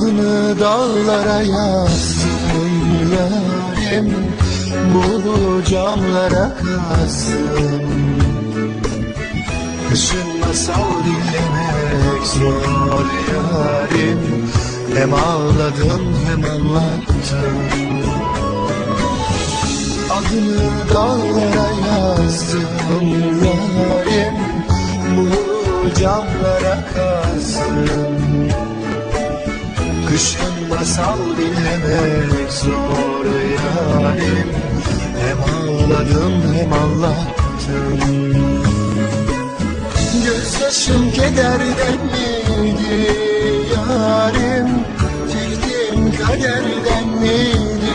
Adını dağlara yazdım yarim Bu camlara kazdım Kışın masal dinlemek zor yarim Hem ağladım hem anlattım. Adını dağlara yazdım yarim Bu camlara kazdım Kışın masal dinlemek zor yarim. Hem ağladım hem anlattım Gözyaşım kederden miydi yarim? Çektiğim kaderden miydi?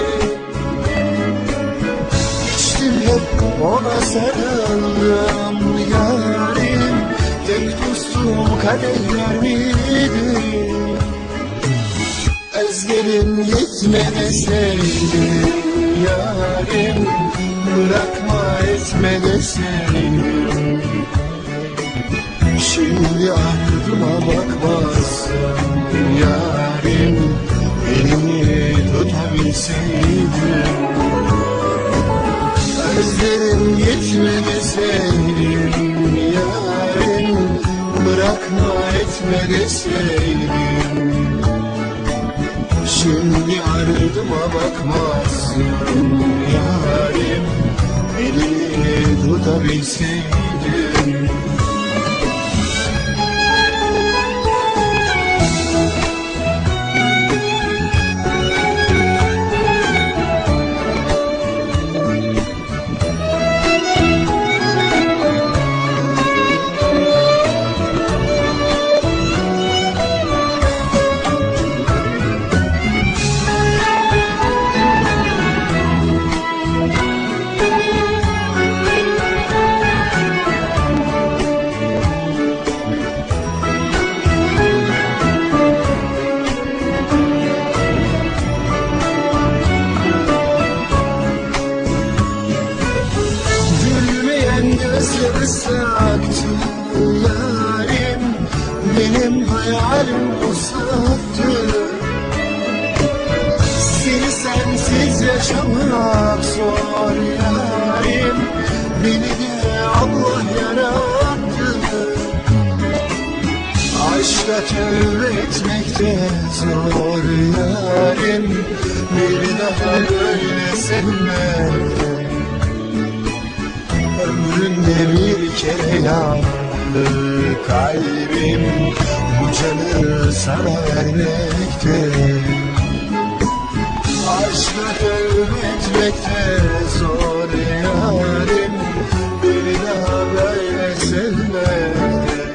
İçtim hep ona sarıldım yarim. Tek dostum kaderler miydi Ezberim yetmeseydi yarim Bırakma etme deseydim Şimdi ardıma bakmazsın yarim Elini tutabilseydim Özlerim yetmeseydim yarim Bırakma etme deseydim Şimdi ardıma bakmazsın. Yarim Elini tutabilseydim Gözler ıslaktı yarim Benim hayalim uzaktı Seni sensiz yaşamak zor yarim Beni de Allah yarattı. Aşka tövbe etmek de zor yarim Bir daha böyle sevmek de Ömrümde bir kere yandı kalbim Bu canı sana vermekte. Aşka tövbe zor yarim Bir daha böyle sevmekte.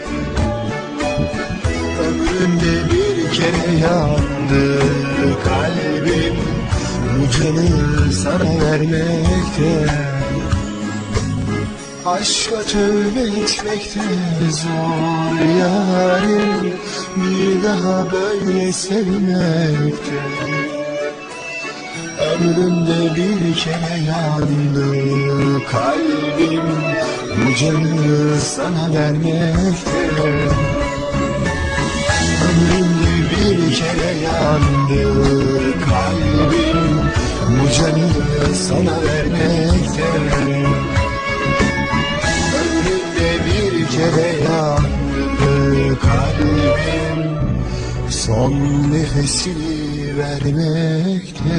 Ömrümde bir kere yandı kalbim Bu canı sana vermekte Aşka tövbe etmekte zor yarim Bir daha böyle sevmekte. Ömrümde bir kere yandı kalbim Bu canı sana vermekte. Ömrümde bir kere yandı kalbim Bu canı sana vermekte Son nefesini vermekte